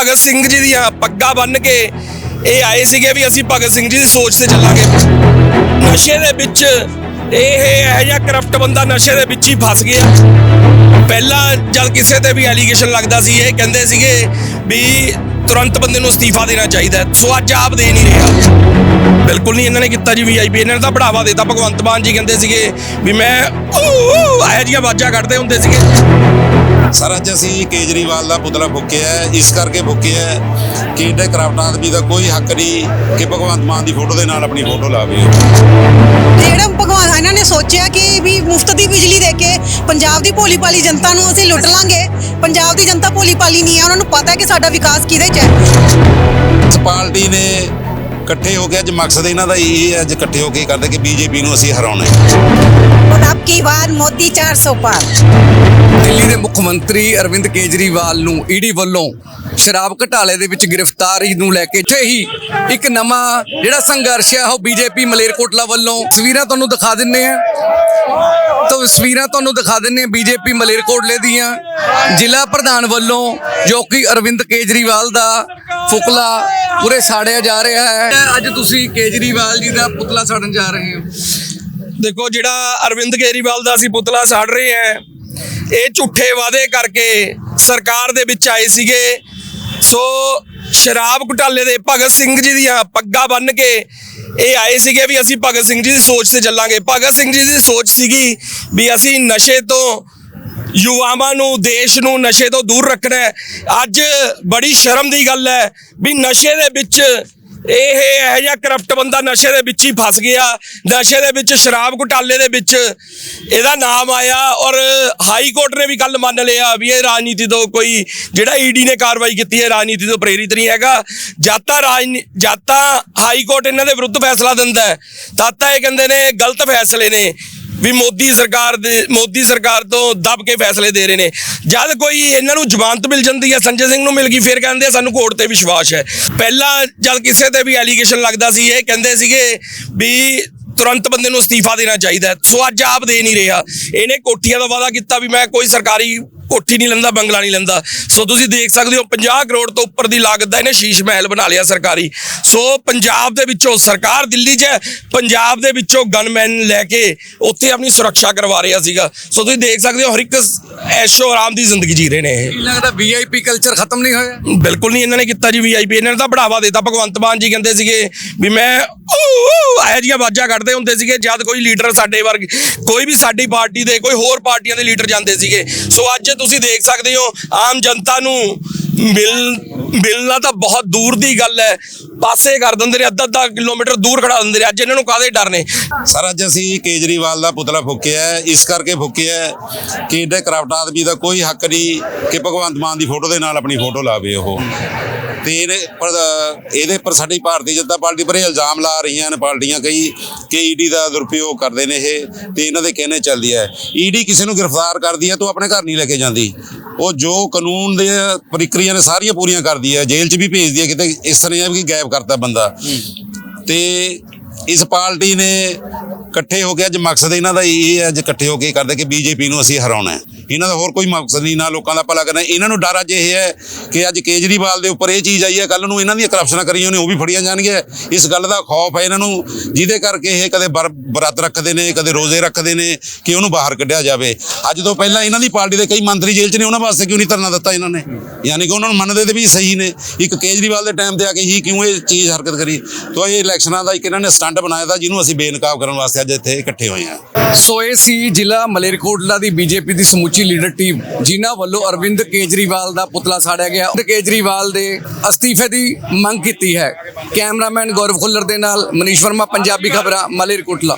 ਭਗਤ ਸਿੰਘ ਜੀ ਦੀਆਂ ਪੱਗਾਂ ਬੰਨ ਕੇ ਇਹ ਆਏ ਸੀਗੇ ਵੀ ਅਸੀਂ ਭਗਤ ਸਿੰਘ ਜੀ ਦੀ ਸੋਚ ਤੇ ਚੱਲਾਂਗੇ। ਨਸ਼ੇ ਦੇ ਵਿੱਚ ਇਹ, ਇਹੋ ਜਿਹਾ ਕਰਪਟ ਬੰਦਾ ਨਸ਼ੇ ਦੇ ਵਿੱਚ ਹੀ ਫਸ ਗਿਆ। ਪਹਿਲਾਂ ਜਦ ਕਿਸੇ ਤੇ ਵੀ ਐਲੀਗੇਸ਼ਨ ਲੱਗਦਾ ਸੀ, ਇਹ ਕਹਿੰਦੇ ਸੀਗੇ ਵੀ ਤੁਰੰਤ ਬੰਦੇ ਨੂੰ ਅਸਤੀਫਾ ਦੇਣਾ ਚਾਹੀਦਾ। ਸੋ ਅੱਜ ਆਪ ਦੇ ਨਹੀਂ ਰਿਹਾ। ਬਿਲਕੁਲ ਨਹੀਂ ਇਹਨਾਂ ਨੇ ਕੀਤਾ ਜੀ ਵੀਆਈਪੀ ਇਹਨਾਂ ਨੇ ਤਾਂ ਬੜਾਵਾ ਦਿੱਤਾ ਭਗਵੰਤ ਮਾਨ ਜੀ ਕਹਿੰਦੇ ਸੀਗੇ ਵੀ ਮੈਂ ਇਹੋ ਜਿਹੀਆਂ ਆਵਾਜ਼ਾਂ ਕੱਢਦੇ ਹੁੰਦੇ ਸੀਗੇ। ਸਰ ਅੱਜ ਅਸੀਂ ਕੇਜਰੀਵਾਲ ਦਾ ਪੁਤਲਾ ਫੁੱਕਿਆ। ਇਸ ਕਰਕੇ ਫੁੱਕਿਆ ਕਿ ਇਹਦੇ ਕਰਾਪਟ ਆਦਮੀ ਦਾ ਕੋਈ ਹੱਕ ਨਹੀਂ ਕਿ ਭਗਵੰਤ ਮਾਨ ਦੀ ਫੋਟੋ ਦੇ ਨਾਲ ਆਪਣੀ ਫੋਟੋ ਲਾਵੇ। ਜਿਹੜਾ ਭਗਵਾਨ ਇਹਨਾਂ ਨੇ ਸੋਚਿਆ ਕਿ ਵੀ ਮੁਫਤ ਦੀ ਬਿਜਲੀ ਦੇ ਕੇ ਪੰਜਾਬ ਦੀ ਭੋਲੀ ਭਾਲੀ ਜਨਤਾ ਨੂੰ ਅਸੀਂ ਲੁੱਟ ਲਾਂਗੇ। ਪੰਜਾਬ ਦੀ ਜਨਤਾ ਭੋਲੀ ਭਾਲੀ ਨਹੀਂ ਹੈ ਉਹਨਾਂ ਨੂੰ ਪਤਾ ਹੈ ਕਿ ਸਾਡਾ ਵਿਕਾਸ ਕਿਹਦੇ ਚ ਹੈ। ਪਾਰਟੀ ਨੇ ਇਕੱਠੇ ਹੋ ਕੇ ਅੱਜ ਮਕਸਦ ਇਹਨਾਂ ਦਾ ਇਹ ਹੈ ਅੱਜ ਇਕੱਠੇ ਹੋ ਕੇ ਕਰਦੇ ਕਿ ਬੀਜੇਪੀ ਨੂੰ ਅਸੀਂ ਹਰਾਉਣਾ ਹੈ। ਔਰ ਆਪਕੀ ਵਾਰ ਮੋਦੀ 400 ਪਾਰ? ਦਿੱਲੀ ਦੇ ਮੁੱਖ ਮੰਤਰੀ ਅਰਵਿੰਦ ਕੇਜਰੀਵਾਲ ਨੂੰ ਈਡੀ ਵੱਲੋਂ ਸ਼ਰਾਬ ਘਟਾਲੇ ਦੇ ਵਿੱਚ ਗ੍ਰਿਫਤਾਰੀ ਨੂੰ ਲੈ ਕੇ ਛੇ ਇੱਕ ਨਵਾਂ ਜਿਹੜਾ ਸੰਘਰਸ਼ ਹੈ ਉਹ ਬੀਜੇਪੀ ਮਲੇਰਕੋਟਲਾ ਵੱਲੋਂ ਤਸਵੀਰਾਂ ਤੁਹਾਨੂੰ ਦਿਖਾ ਦਿੰਨੇ ਆ ਤਸਵੀਰਾਂ ਤੁਹਾਨੂੰ ਦਿਖਾ ਦਿੰਨੇ ਆ ਬੀਜੇਪੀ ਮਲੇਰਕੋਟਲੇ ਦੀਆਂ। ਜ਼ਿਲ੍ਹਾ ਪ੍ਰਧਾਨ ਵੱਲੋਂ ਜੋ ਕਿ ਅਰਵਿੰਦ ਕੇਜਰੀਵਾਲ ਦਾ ਫੁਕਲਾ ਪੂਰੇ ਸਾੜਿਆ ਜਾ ਰਿਹਾ ਹੈ। ਅੱਜ ਤੁਸੀਂ ਕੇਜਰੀਵਾਲ ਜੀ ਦਾ ਪੁਤਲਾ ਸਾੜਨ ਜਾ ਰਹੇ ਹੋ। ਦੇਖੋ ਜਿਹੜਾ ਅਰਵਿੰਦ ਕੇਜਰੀਵਾਲ ਦਾ ਅਸੀਂ ਪੁਤਲਾ ਸਾੜ ਰਹੇ ਹਾਂ ਇਹ ਝੂਠੇ ਵਾਅਦੇ ਕਰਕੇ ਸਰਕਾਰ ਦੇ ਵਿੱਚ ਆਏ ਸੀਗੇ। ਸੋ ਸ਼ਰਾਬ ਘੁਟਾਲੇ ਦੇ ਭਗਤ ਸਿੰਘ ਜੀ ਦੀਆਂ ਪੱਗਾਂ ਬੰਨ ਕੇ ਇਹ ਆਏ ਸੀਗੇ ਵੀ ਅਸੀਂ ਭਗਤ ਸਿੰਘ ਜੀ ਦੀ ਸੋਚ ਤੇ ਚੱਲਾਂਗੇ। ਭਗਤ ਸਿੰਘ ਜੀ ਦੀ ਸੋਚ ਸੀਗੀ ਵੀ ਅਸੀਂ ਨਸ਼ੇ ਤੋਂ ਯੁਵਾਵਾਂ ਨੂੰ, ਦੇਸ਼ ਨੂੰ ਨਸ਼ੇ ਤੋਂ ਦੂਰ ਰੱਖਣਾ ਹੈ। ਅੱਜ ਬੜੀ ਸ਼ਰਮ ਦੀ ਗੱਲ ਹੈ ਵੀ ਨਸ਼ੇ ਦੇ ਵਿੱਚ ਇਹ ਇਹੋ ਜਿਹਾ ਕਰਪਟ ਬੰਦਾ ਨਸ਼ੇ ਦੇ ਵਿੱਚ ਹੀ ਫਸ ਗਿਆ। ਨਸ਼ੇ ਦੇ ਵਿੱਚ, ਸ਼ਰਾਬ ਘੁਟਾਲੇ ਦੇ ਵਿੱਚ ਇਹਦਾ ਨਾਮ ਆਇਆ ਔਰ ਹਾਈ ਕੋਰਟ ਨੇ ਵੀ ਗੱਲ ਮੰਨ ਲਿਆ ਵੀ ਇਹ ਰਾਜਨੀਤੀ ਤੋਂ ਕੋਈ, ਜਿਹੜਾ ਈਡੀ ਨੇ ਕਾਰਵਾਈ ਕੀਤੀ ਹੈ, ਰਾਜਨੀਤੀ ਤੋਂ ਪ੍ਰੇਰਿਤ ਨਹੀਂ ਹੈਗਾ। ਜਦ ਤਾਂ ਰਾਜਨੀ, ਜਦ ਤਾਂ ਹਾਈ ਕੋਰਟ ਇਹਨਾਂ ਦੇ ਵਿਰੁੱਧ ਫੈਸਲਾ ਦਿੰਦਾ ਹੈ, ਤਦ ਤਾਂ ਇਹ ਕਹਿੰਦੇ ਨੇ ਗਲਤ ਫੈਸਲੇ ਨੇ। ਵੀ ਮੋਦੀ ਸਰਕਾਰ ਦੇ, ਮੋਦੀ ਸਰਕਾਰ ਤੋਂ ਦਬ ਕੇ ਫੈਸਲੇ ਦੇ ਰਹੇ ਨੇ। ਜਦ ਕੋਈ ਇਹਨਾਂ ਨੂੰ ਜ਼ਮਾਨਤ ਮਿਲ ਜਾਂਦੀ ਹੈ, ਸੰਜੇ ਸਿੰਘ ਨੂੰ ਮਿਲ ਗਈ, ਫਿਰ ਕਹਿੰਦੇ ਆ ਸਾਨੂੰ ਕੋਰਟ ਤੇ ਵਿਸ਼ਵਾਸ ਹੈ। ਪਹਿਲਾਂ ਜਦ ਕਿਸੇ ਤੇ ਵੀ ਐਲੀਗੇਸ਼ਨ ਲੱਗਦਾ ਸੀ, ਇਹ ਕਹਿੰਦੇ ਸੀਗੇ ਵੀ ਤੁਰੰਤ ਬੰਦੇ ਨੂੰ ਅਸਤੀਫਾ ਦੇਣਾ ਚਾਹੀਦਾ ਸੋ ਅੱਜ ਆਪ ਦੇ ਨਹੀਂ ਰਿਹਾ। ਇਹਨੇ ਕੋਠੀਆਂ ਦਾ ਵਾਅਦਾ ਕੀਤਾ ਵੀ ਮੈਂ ਕੋਈ ਸਰਕਾਰੀ ਕੋਠੀ ਨਹੀਂ ਲੈਂਦਾ ਬੰਗਲਾ ਨਹੀਂ ਲੈਂਦਾ। ਸੋ ਤੁਸੀਂ ਦੇਖ ਸਕਦੇ ਹੋ 50 ਕਰੋੜ ਤੋਂ ਉੱਪਰ ਦੀ ਲਾਗਤ ਦਾ ਇਹਨੇ ਸ਼ੀਸ਼ ਮਹਿਲ ਬਣਾ ਲਿਆ ਸਰਕਾਰੀ। ਸੋ ਪੰਜਾਬ ਦੇ ਵਿੱਚੋਂ ਸਰਕਾਰ ਦਿੱਲੀ 'ਚ ਪੰਜਾਬ ਦੇ ਵਿੱਚੋਂ ਗਨਮੈਨ ਲੈ ਕੇ ਉੱਥੇ ਆਪਣੀ ਸੁਰੱਖਿਆ ਕਰਵਾ ਰਿਹਾ ਸੀਗਾ। ਸੋ ਤੁਸੀਂ ਦੇਖ ਸਕਦੇ ਹੋ ਹਰ ਇੱਕ ਐਸ਼ੋ ਆਰਾਮ ਦੀ ਜ਼ਿੰਦਗੀ ਜੀ ਰਹੇ ਨੇ ਇਹ। ਲੱਗਦਾ ਵੀਆਈਪੀ ਕਲਚਰ ਖਤਮ ਨਹੀਂ ਹੋਇਆ? ਬਿਲਕੁਲ ਨਹੀਂ ਇਹਨਾਂ ਨੇ ਕੀਤਾ ਜੀ ਵੀਆਈਪੀ ਇਹਨਾਂ ਨੇ ਤਾਂ ਬੜਾਵਾ ਦਿੱਤਾ ਭਗਵੰਤ ਮਾਨ ਜੀ ਕਹਿੰਦੇ ਸੀਗੇ ਵੀ ਮੈਂ ਇਹੋ ਜਿਹੀਆਂ ਆਵਾਜ਼ਾਂ ਕੱਢਦੇ ਹੁੰਦੇ ਸੀਗੇ ਜਦ ਕੋਈ ਲੀਡਰ ਸਾਡੇ ਵਰਗੇ ਕੋਈ ਵੀ ਸਾਡੀ ਪਾਰਟੀ ਦੇ ਕੋਈ ਹੋਰ ਪਾਰਟੀਆਂ ਦੇ ਲੀਡਰ ਜਾਂਦੇ ਸੀਗੇ। ਸੋ ਅੱਜ ਤੁਸੀਂ ਦੇਖ ਸਕਦੇ ਹੋ, ਆਮ ਜਨਤਾ ਨੂੰ ਮਿਲ, ਮਿਲਣਾ ਤਾਂ ਬਹੁਤ ਦੂਰ ਦੀ ਗੱਲ ਹੈ। ਪਾਸੇ ਕਰ ਦਿੰਦੇ ਨੇ ਅੱਧਾ ਅੱਧਾ ਕਿਲੋਮੀਟਰ ਦੂਰ ਖੜਾ ਦਿੰਦੇ ਨੇ। ਅੱਜ ਇਹਨਾਂ ਨੂੰ ਕਾਹਦੇ ਡਰ ਨੇ? ਸਰ, ਅੱਜ ਅਸੀਂ ਕੇਜਰੀਵਾਲ ਦਾ ਪੁਤਲਾ ਫੁੱਕਿਆ ਇਸ ਕਰਕੇ ਫੁੱਕਿਆ ਹੈ ਕਿ ਇਹਦੇ ਕਰਾਪਟ ਆਦਮੀ ਦਾ ਕੋਈ ਹੱਕ ਨਹੀਂ ਕਿ ਭਗਵੰਤ ਮਾਨ ਦੀ ਫੋਟੋ ਦੇ ਨਾਲ ਆਪਣੀ ਫੋਟੋ ਲਾਵੇ ਉਹ। ਤੇ ਇਹਦੇ ਪਰ ਇਹਦੇ ਪਰ ਸਾਡੀ ਭਾਰਤੀ ਜਨਤਾ ਪਾਰਟੀ ਪਰ ਇਹ ਇਲਜ਼ਾਮ ਲਾ ਰਹੀਆਂ ਨੇ ਪਾਰਟੀਆਂ ਕਈ ਕਿ ਈਡੀ ਦਾ ਦੁਰਉਪਯੋਗ ਕਰਦੇ ਨੇ ਇਹ ਤੇ ਇਹਨਾਂ ਦੇ ਕਹਿਣੇ ਚੱਲਦੀ ਹੈ। ਈਡੀ ਕਿਸੇ ਨੂੰ ਗ੍ਰਿਫਤਾਰ ਕਰਦੀ ਹੈ ਤਾਂ ਆਪਣੇ ਘਰ ਨਹੀਂ ਲੈ ਕੇ ਜਾਂਦੀ। ਉਹ ਜੋ ਕਾਨੂੰਨ ਦੇ ਪ੍ਰਕਿਰਿਆ ਨੇ ਸਾਰੀਆਂ ਪੂਰੀਆਂ ਕਰਦੀ ਹੈ ਜੇਲ੍ਹ 'ਚ ਵੀ ਭੇਜਦੀ ਹੈ ਕਿਤੇ ਇਸ ਤਰ੍ਹਾਂ ਹੈ ਕਿ ਗਾਇਬ ਕਰਤਾ ਬੰਦਾ। ਤੇ ਇਸ ਪਾਰਟੀ ਨੇ ਇਕੱਠੇ ਹੋ ਕੇ ਅੱਜ ਮਕਸਦ ਇਹਨਾਂ ਦਾ ਇਹ ਹੈ, ਅੱਜ ਇਕੱਠੇ ਹੋ ਕੇ ਕਰਦੇ ਕਿ ਬੀਜੇਪੀ ਨੂੰ ਅਸੀਂ ਹਰਾਉਣਾ ਹੈ। ਇਹਨਾਂ ਦਾ ਹੋਰ ਕੋਈ ਮਕਸਦ ਨਹੀਂ, ਨਾ ਲੋਕਾਂ ਦਾ ਭਲਾ ਕਰਨਾ। ਇਹਨਾਂ ਨੂੰ ਡਰ ਅੱਜ ਇਹ ਹੈ ਕਿ ਅੱਜ ਕੇਜਰੀਵਾਲ ਦੇ ਉੱਪਰ ਇਹ ਚੀਜ਼ ਆਈ ਹੈ ਕੱਲ ਨੂੰ ਇਹਨਾਂ ਦੀਆਂ ਕਰਪਸ਼ਨਾਂ ਕਰੀਆਂ ਨੇ ਉਹ ਵੀ ਫੜੀਆਂ ਜਾਣਗੀਆਂ। ਇਸ ਗੱਲ ਦਾ ਖੌਫ ਹੈ ਇਹਨਾਂ ਨੂੰ, ਜਿਹਦੇ ਕਰਕੇ ਇਹ ਕਦੇ ਬਰ- ਵਰਤ ਰੱਖਦੇ ਨੇ, ਕਦੇ ਰੋਜ਼ੇ ਰੱਖਦੇ ਨੇ ਕਿ ਉਹਨੂੰ ਬਾਹਰ ਕੱਢਿਆ ਜਾਵੇ। ਅੱਜ ਤੋਂ ਪਹਿਲਾਂ ਇਹਨਾਂ ਦੀ ਪਾਰਟੀ ਦੇ ਕਈ ਮੰਤਰੀ ਜੇਲ੍ਹ 'ਚ ਨੇ, ਉਹਨਾਂ ਵਾਸਤੇ ਕਿਉਂ ਨਹੀਂ ਧਰਨਾ ਦਿੱਤਾ ਇਹਨਾਂ ਨੇ? ਯਾਨੀ ਕਿ ਉਹਨਾਂ ਨੂੰ ਮੰਨਦੇ ਤੇ ਵੀ ਸਹੀ ਨੇ। ਇੱਕ ਕੇਜਰੀਵਾਲ ਦੇ ਟਾਈਮ ਤੇ ਆ ਕੇ ਹੀ ਕਿਉਂ ਇਹ ਚੀਜ਼ ਹਰਕਤ ਕਰੀ? ਤਾਂ ਇਹ ਇਲੈਕਸ਼ਨਾਂ ਦਾ ਇੱਕ ਇਹਨਾਂ ਨੇ ਸਟੰਟ ਬਣਾਇਆ ਤਾਂ, ਜਿਹਨੂੰ ਅਸੀਂ ਬੇਨਕਾਬ ਕਰਨ ਵਾਸਤੇ ਅੱਜ ਇੱਥੇ ਇਕੱਠੇ ਹੋਏ ਹਾਂ ਸੋ ਇਹ ਸੀ ਜ਼ਿਲ੍ਹਾ ਮਲੇਰਕੋਟਲਾ ਦੀ ਬੀਜੇਪੀ ਦੀ ਸਮੁੱਚੀ ਲੀਡਰ ਟੀਮ, ਜਿਨ੍ਹਾਂ ਵੱਲੋਂ ਅਰਵਿੰਦ ਕੇਜਰੀਵਾਲ ਦਾ ਪੁਤਲਾ ਸਾੜਿਆ ਗਿਆ। ਕੇਜਰੀਵਾਲ ਦੇ ਅਸਤੀਫੇ ਦੀ ਮੰਗ ਕੀਤੀ ਹੈ। ਕੈਮਰਾਮੈਨ ਗੌਰਵ ਖੁੱਲਰ ਦੇ ਨਾਲ ਮਨੀਸ਼ ਵਰਮਾ, ਪੰਜਾਬੀ ਖਬਰਾਂ, ਮਲੇਰਕੋਟਲਾ।